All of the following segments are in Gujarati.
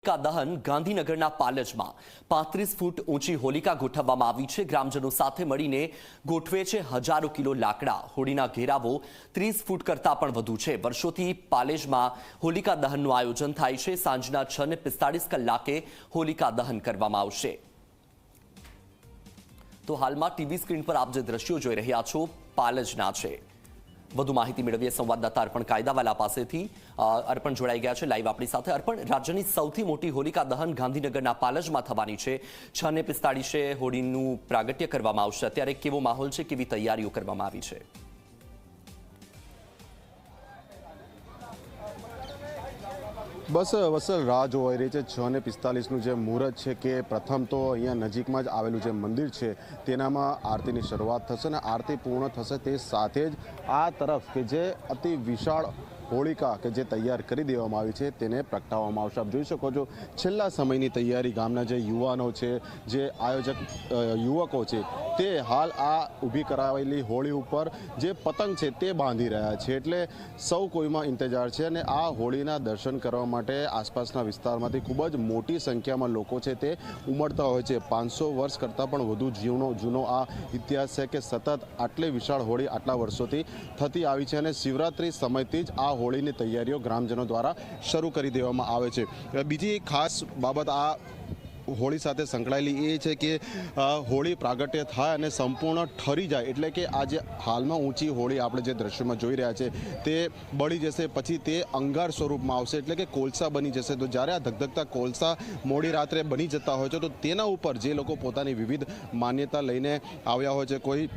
હોલિકા દહન ગાંધીનગરના પાલજમાં પાંત્રીસ ફૂટ ઊંચી હોલિકા ગોઠવવામાં આવી છે. ગ્રામજનો સાથે મળીને ગોઠવે છે હજારો કિલો લાકડા. હોળીના ઘેરાવો ત્રીસ ફૂટ કરતાં પણ વધુ છે. વર્ષોથી પાલેજમાં હોલિકા દહનનું આયોજન થાય છે. સાંજના છ ને પિસ્તાળીસ કલાકે હોલિકા દહન કરવામાં આવશે. તો હાલમાં ટીવી સ્ક્રીન પર આપ જે દ્રશ્યો જોઈ રહ્યા છો પાલજના છે. વધુ માહિતી મેળવીએ સંવાદદાતા અર્પણ કાયદાવાલા પાસેથી. અર્પણ જોડાઈ ગયા છે લાઈવ આપણી સાથે. અર્પણ, રાજ્યની સૌથી મોટી હોલિકા દહન ગાંધીનગરના પાલજમાં થવાની છે. છ ને પિસ્તાળીસે હોળીનું પ્રાગટ્ય કરવામાં આવશે. અત્યારે કેવો માહોલ છે? કેવી તૈયારીઓ કરવામાં આવી છે? બસ વસલ રાહ જોવાઈ રહી છે. છ ને પિસ્તાલીસનું જે મુહૂર્ત છે કે પ્રથમ તો અહીંયા નજીકમાં જ આવેલું જે મંદિર છે, તેનામાં આરતીની શરૂઆત થશે અને આરતી પૂર્ણ થશે તે સાથે જ આ તરફ કે જે અતિ વિશાળ હોળિકા કે જે તૈયાર કરી દેવામાં આવી છે તેને પ્રગટાવવામાં આવશે. આપ જોઈ શકો છો, છેલ્લા સમયની તૈયારી ગામના જે યુવાનો છે, જે આયોજક યુવકો છે, તે હાલ આ ઊભી કરાવેલી હોળી ઉપર જે પતંગ છે તે બાંધી રહ્યા છે. એટલે સૌ કોઈમાં ઇંતજાર છે અને આ હોળીના દર્શન કરવા માટે આસપાસના વિસ્તારમાંથી ખૂબ જ મોટી સંખ્યામાં લોકો છે તે ઉમળતા હોય છે. પાંચસો વર્ષ કરતાં પણ વધુ જીવનો, જૂનો આ ઇતિહાસ છે કે સતત આટલી વિશાળ હોળી આટલા વર્ષોથી થતી આવી છે અને શિવરાત્રિ સમયથી જ આ હોળીની તૈયારીઓ ગ્રામજનો દ્વારા શરૂ કરી દેવામાં આવે છે. બીજી ખાસ બાબત આ હોળી સાથે સંકળાયેલી એ છે કે હોળી પ્રાગટ્ય થાય અને સંપૂર્ણ ઠરી જાય એટલે કે આજે હાલમાં ઊંચી હોળી આપણે જે દ્રશ્યમાં જોઈ રહ્યા છે તે બળી જશે, પછી તે અંગાર સ્વરૂપમાં આવશે એટલે કે કોલસા બની જશે. તો જ્યારે આ ધગધગતા કોલસા મોડી રાત્રે બની જતા હોય છે, તો તેના ઉપર જે લોકો પોતાની વિવિધ માન્યતા લઈને આવ્યા હોય છે, કોઈ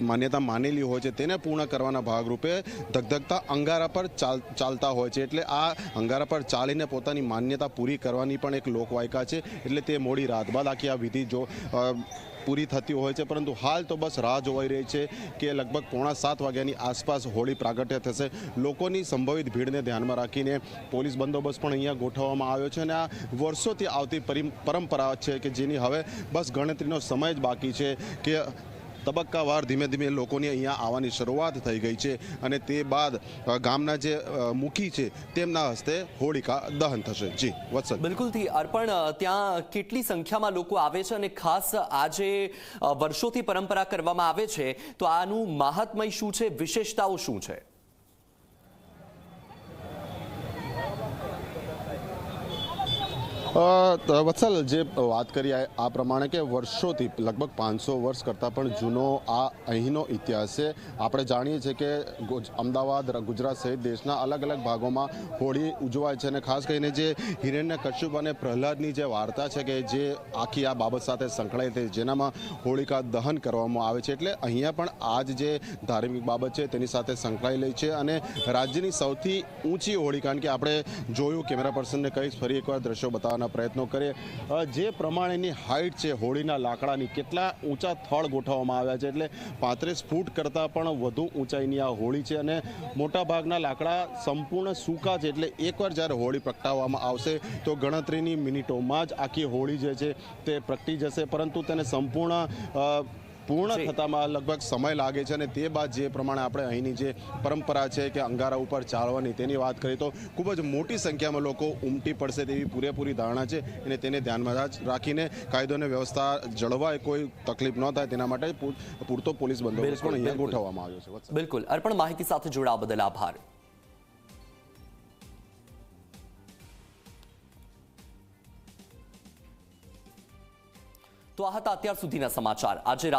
માન્યતા માનેલી હોય છે તેને પૂર્ણ કરવાના ભાગરૂપે ધગધગતા અંગારા પર ચાલ, ચાલતા હોય છે. એટલે આ અંગારા પર ચાલીને પોતાની માન્યતા પૂરી કરવાની પણ એક લોકવાયકા છે. એટલે તે મોડી રાત બાદ આખી આ વિધિ જો પૂરી થતી હોય છે. પરંતુ હાલ તો બસ રાહ જોવાઈ રહી છે કે લગભગ પોણા સાત વાગ્યાની આસપાસ હોળી પ્રાગટ્ય થશે. લોકોની સંભવિત ભીડને ધ્યાનમાં રાખીને પોલીસ બંદોબસ્ત પણ અહીંયા ગોઠવવામાં આવ્યો છે. અને આ વર્ષોથી આવતી પરી- પરંપરા છે કે જેની હવે બસ ગણતરીનો સમય જ બાકી છે કે તબક્કાવાર ધીમે ધીમે લોકોની અહીંયા આવવાની શરૂઆત થઈ ગઈ છે અને તે બાદ ગામના જે મુખી છે તેમના હસ્તે હોળિકા દહન થશે. જી, વત્સલ. બિલકુલથી અર્પણ ત્યાં કેટલી સંખ્યામાં લોકો આવે છે અને ખાસ આજે વર્ષોથી પરંપરા કરવામાં આવે છે. તો આનું મહાત્મય શું છે? વિશેષતાઓ શું છે અ, ત- વત્સલ, જે વાત કરી આ પ્રમાણે કે વર્ષોથી, લગભગ પાંચસો વર્ષ કરતાં પણ જૂનો આ અહીંનો ઇતિહાસ છે. આપણે જાણીએ છીએ કે અમદાવાદ ગુજરાત સહિત દેશના અલગ અલગ ભાગોમાં હોળી ઉજવાય છે અને ખાસ કરીને જે હિરણ્ય કશ્યપ અને પ્રહલાદની જે વાર્તા છે કે જે આખી આ બાબત સાથે સંકળાય છે જેનામાં હોળિકા દહન કરવામાં આવે છે. એટલે અહીંયા પણ આ જે ધાર્મિક બાબત છે તેની સાથે સંકળાયેલી છે અને રાજ્યની સૌથી ઊંચી હોળી, કારણ કે આપણે જોયું, કેમેરા પર્સનને કહીશ, ફરી એકવાર દ્રશ્યો બતાવવાના પ્રયત્નો કરીએ. જે પ્રમાણેની હાઇટ છે, હોળીના લાકડાની, કેટલા ઊંચા થળ ગોઠવવામાં આવ્યા છે, એટલે પાંત્રીસ ફૂટ કરતાં પણ વધુ ઊંચાઈની આ હોળી છે અને મોટાભાગના લાકડા સંપૂર્ણ સૂકા છે, એટલે એકવાર જ્યારે હોળી પ્રગટાવવામાં આવશે, તો ગણતરીની મિનિટોમાં જ આખી હોળી જે છે તે પ્રગટી જશે. પરંતુ તેને સંપૂર્ણ પૂર્ણ થતામાં લગભગ સમય લાગે છે અને તે બાદ જે પ્રમાણે આપણે અહીંની જે પરંપરા છે કે અંગારા ઉપર ચાલવાની તેની વાત કરીએ તો ખૂબ જ મોટી સંખ્યામાં લોકો ઉમટી પડશે તેવી પૂરેપૂરી ધારણા છે અને તેને ધ્યાનમાં રાખ- રાખીને કાયદો અને વ્યવસ્થા જળવાય કોઈ તકલીફ ન થાય તેના માટે પૂરતો પોલીસ બંદોબસ્ત પણ અહીંયા ગોઠવવામાં આવ્યો છે. બિલકુલ. અર્પણ માહિતી સાથે જોડાવા બદલ આભાર. તો આ હતા અત્યાર સુધીના સમાચાર. આજે